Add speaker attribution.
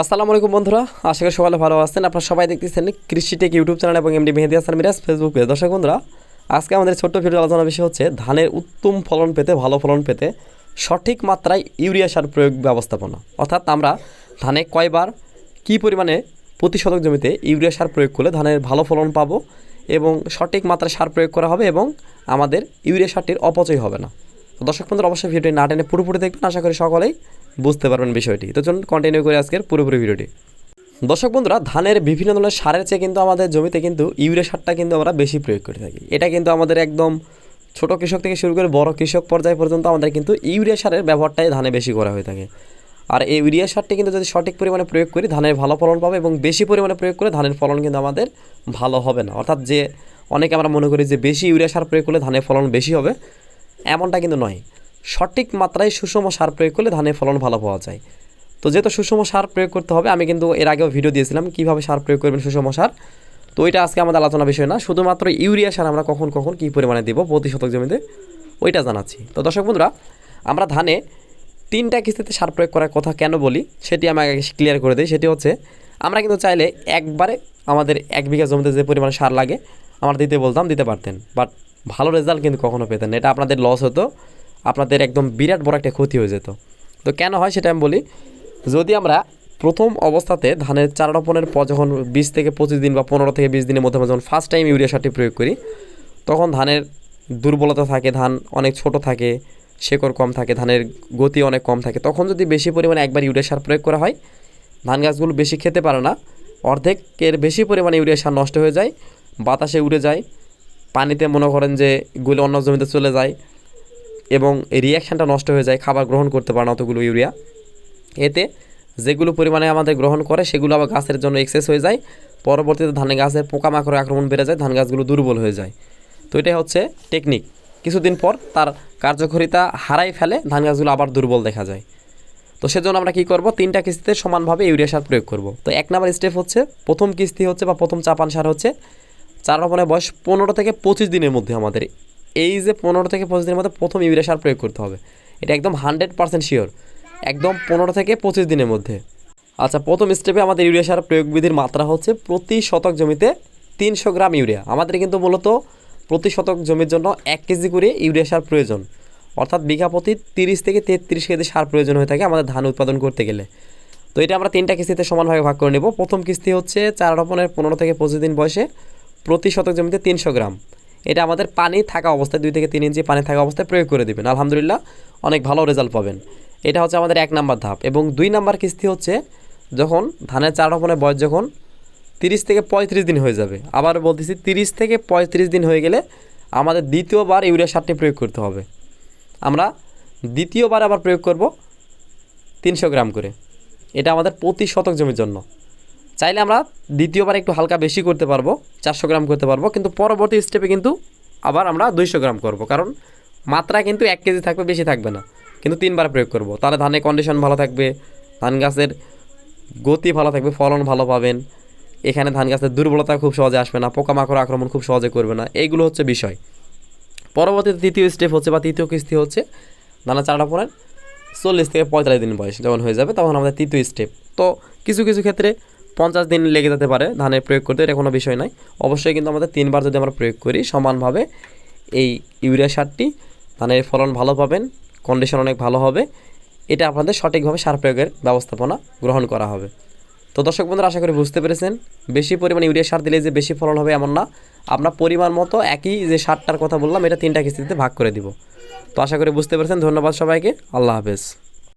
Speaker 1: আসসালামু আলাইকুম বন্ধুরা, আশা করি সকালে ভালো আছেন। আপনারা সবাই দেখতেছেন কৃষিটেক ইউটিউব চ্যানেল এবং MD Mehedi Hasan Miraj Facebook page. দর্শক বন্ধুরা, আজকে আমাদের ছোট্ট ভিডিও আলোচনা বিষয় হচ্ছে ধানের উত্তম ফলন পেতে, ভালো ফলন পেতে সঠিক মাত্রায় ইউরিয়া সার প্রয়োগ ব্যবস্থাপনা। অর্থাৎ আমরা ধানে কয়বার কী পরিমাণে প্রতি শতক জমিতে ইউরিয়া সার প্রয়োগ করলে ধানের ভালো ফলন পাবো এবং সঠিক মাত্রায় সার প্রয়োগ করা হবে এবং আমাদের ইউরিয়া সারটির অপচয় হবে না। তো দর্শক বন্ধুরা, অবশ্যই ভিডিওটি না টেনে পুরোপুরি দেখবেন। আশা করি সকলেই বুঝতে পারবেন বিষয়টি। তো চলুন কন্টিনিউ করে আজকের পুরোপুরি ভিডিওটি। দর্শক বন্ধুরা, ধানের বিভিন্ন ধরনের সারের চেয়ে কিন্তু আমাদের জমিতে কিন্তু ইউরিয়া সারটা কিন্তু আমরা বেশি প্রয়োগ করে থাকি। এটা কিন্তু আমাদের একদম ছোট কৃষক থেকে শুরু করে বড় কৃষক পর্যায় পর্যন্ত আমাদের কিন্তু ইউরিয়া সারের ব্যবহারটাই ধানে বেশি করা হয়ে থাকে। আর এই ইউরিয়া সারটি কিন্তু যদি সঠিক পরিমাণে প্রয়োগ করি, ধানের ভালো ফলন পাবে এবং বেশি পরিমাণে প্রয়োগ করে ধানের ফলন কিন্তু আমাদের ভালো হবে না। অর্থাৎ যে অনেকে আমরা মনে করি যে বেশি ইউরিয়া সার প্রয়োগ করলে ধানের ফলন বেশি হবে এমনটা কিন্তু নয়। সঠিক মাত্রায় সুষম সার প্রয়োগ করলে ধানের ফলন ভালো পাওয়া যায়। তো যেহেতু সুষম সার প্রয়োগ করতে হবে, আমি কিন্তু এর আগেও ভিডিও দিয়েছিলাম কীভাবে সার প্রয়োগ করবেন সুষম সার। তো ওইটা আজকে আমাদের আলোচনা বিষয় না, শুধুমাত্র ইউরিয়া সার আমরা কখন কখন কী পরিমাণে দেবো প্রতি শতক জমিতে, ওইটা জানাচ্ছি। তো দর্শক বন্ধুরা, আমরা ধানে তিনটা কিস্তিতে সার প্রয়োগ করার কথা কেন বলি, সেটি আমি আগে ক্লিয়ার করে দিই। সেটি হচ্ছে, আমরা কিন্তু চাইলে একবারে আমাদের এক বিঘা জমিতে যে পরিমাণে সার লাগে, আমরা দিতে বলতাম, দিতে পারতেন। বাট ভালো রেজাল্ট কিন্তু কখনো পেতেন না। এটা আপনাদের লস হতো, আপনাদের একদম বিরাট বড় একটা ক্ষতি হয়ে যেত। তো কেন হয় সেটা আমি বলি, যদি আমরা প্রথম অবস্থাতে ধানের চারা রোপণের পর যখন বিশ থেকে পঁচিশ দিন বা পনেরো থেকে বিশ দিনের মধ্যে যখন ফার্স্ট টাইম ইউরিয়া সারটি প্রয়োগ করি, তখন ধানের দুর্বলতা থাকে, ধান অনেক ছোট থাকে, শেকড় কম থাকে, ধানের গতি অনেক কম থাকে। তখন যদি বেশি পরিমাণে একবার ইউরিয়া সার প্রয়োগ করা হয়, ধান গাছগুলো বেশি খেতে পারে না, অর্ধেকের বেশি পরিমাণে ইউরিয়া সার নষ্ট হয়ে যায়, বাতাসে উড়ে যায় পানিতে মনে করেন যে গুলো অন্য জমিতে চলে যায় এবং রিয়াকশানটা নষ্ট হয়ে যায়, খাবার গ্রহণ করতে পারে না অতগুলো ইউরিয়া। এতে যেগুলো পরিমাণে আমাদের গ্রহণ করে, সেগুলো আবার গাছের জন্য এক্সেস হয়ে যায়। পরবর্তীতে ধানে গাছের পোকামাকড়ের আক্রমণ বেড়ে যায়, ধান গাছগুলো দুর্বল হয়ে যায়। তো এটাই হচ্ছে টেকনিক কিছুদিন পর তার কার্যকারিতা হারাই ফেলে, ধান গাছগুলো আবার দুর্বল দেখা যায়। তো সেজন্য আমরা কী করব? তিনটা কিস্তিতে সমানভাবে ইউরিয়া সার প্রয়োগ করব। তো এক নম্বর স্টেপ হচ্ছে, প্রথম কিস্তি হচ্ছে বা প্রথম চাপান সার হচ্ছে চার রোপণের বয়স পনেরো থেকে পঁচিশ দিনের মধ্যে আমাদের। এই যে পনেরো থেকে পঁচিশ দিনের মধ্যে প্রথম ইউরিয়া সার প্রয়োগ করতে হবে। এটা একদম হান্ড্রেড পার্সেন্ট শিওর। একদম পনেরো থেকে পঁচিশ দিনের মধ্যে। আচ্ছা প্রথম স্টেপে আমাদের ইউরিয়া সার প্রয়োগ বিধির মাত্রা হচ্ছে প্রতি শতক জমিতে তিনশো গ্রাম ইউরিয়া। আমাদের কিন্তু মূলত প্রতি শতক জমির জন্য এক কেজি করে ইউরিয়া সার প্রয়োজন। অর্থাৎ বিঘা প্রতি তিরিশ থেকে তেত্রিশ কেজি সার প্রয়োজন হয়ে থাকে আমাদের ধান উৎপাদন করতে গেলে। তো এটা আমরা তিনটা কিস্তিতে সমানভাবে ভাগ করে নেব। প্রথম কিস্তি হচ্ছে চার রোপণের পনেরো থেকে পঁচিশ দিন বয়সে। প্রতি শতক জমিতে তিনশো গ্রাম। এটা আমাদের পানি থাকা অবস্থায়, দুই থেকে তিন ইঞ্চি পানি থাকা অবস্থায় প্রয়োগ করে দেবেন। আলহামদুলিল্লাহ, অনেক ভালো রেজাল্ট পাবেন। এটা হচ্ছে আমাদের এক নাম্বার ধাপ এবং দুই নাম্বার কিস্তি হচ্ছে যখন ধানের চার রোপণের বয়স যখন তিরিশ থেকে পঁয়ত্রিশ দিন হয়ে যাবে। আবার বলতেছি তিরিশ থেকে পঁয়ত্রিশ দিন হয়ে গেলে আমাদের দ্বিতীয়বার ইউরিয়া সারটি প্রয়োগ করতে হবে। আমরা দ্বিতীয়বার আবার প্রয়োগ করব তিনশো গ্রাম করে। এটা আমাদের প্রতি শতক জমির জন্য। চাইলে আমরা দ্বিতীয়বার একটু হালকা বেশি করতে পারব, চারশো গ্রাম করতে পারব, কিন্তু পরবর্তী স্টেপে কিন্তু আবার আমরা দুইশো গ্রাম করব। কারণ মাত্রা কিন্তু এক কেজি থাকবে, বেশি থাকবে না। কিন্তু তিনবার প্রয়োগ করব। তাহলে ধানের কন্ডিশন ভালো থাকবে, ধান গাছের গতি ভালো থাকবে, ফলন ভালো পাবেন। এখানে ধান গাছের দুর্বলতা খুব সহজে আসবে না, পোকামাকড় আক্রমণ খুব সহজে করবে না। এইগুলো হচ্ছে বিষয়। পরবর্তীতে তৃতীয় স্টেপ হচ্ছে বা তৃতীয় কিস্তি হচ্ছে দানা চারা পড়েন চল্লিশ থেকে পঁয়তাল্লিশ দিন বয়স, যখন হয়ে যাবে তখন আমাদের তৃতীয় স্টেপ তো কিছু কিছু ক্ষেত্রে পঞ্চাশ দিন লেগে যেতে পারে ধানের প্রয়োগ করতে, এটা কোনো বিষয় নয়। অবশ্যই কিন্তু আমাদের তিনবার যদি আমরা প্রয়োগ করি, সমানভাবে এই ইউরিয়া সারটি ধানের ফলন ভালো পাবেন কন্ডিশন অনেক ভালো হবে, এটা আপনাদের সঠিকভাবে সার প্রয়োগের ব্যবস্থাপনা গ্রহণ করা হবে। তো দর্শক বন্ধুরা, আশা করি বুঝতে পেরেছেন, বেশি পরিমাণে ইউরিয়া সার দিলে যে বেশি ফলন হবে এমন না। আমরা পরিমাণ মতো একই যে সারটার কথা বললাম, এটা তিনটা কিস্তিতে ভাগ করে দিব। তো আশা করি বুঝতে পেরেছেন, ধন্যবাদ সবাইকে, আল্লাহ হাফেজ।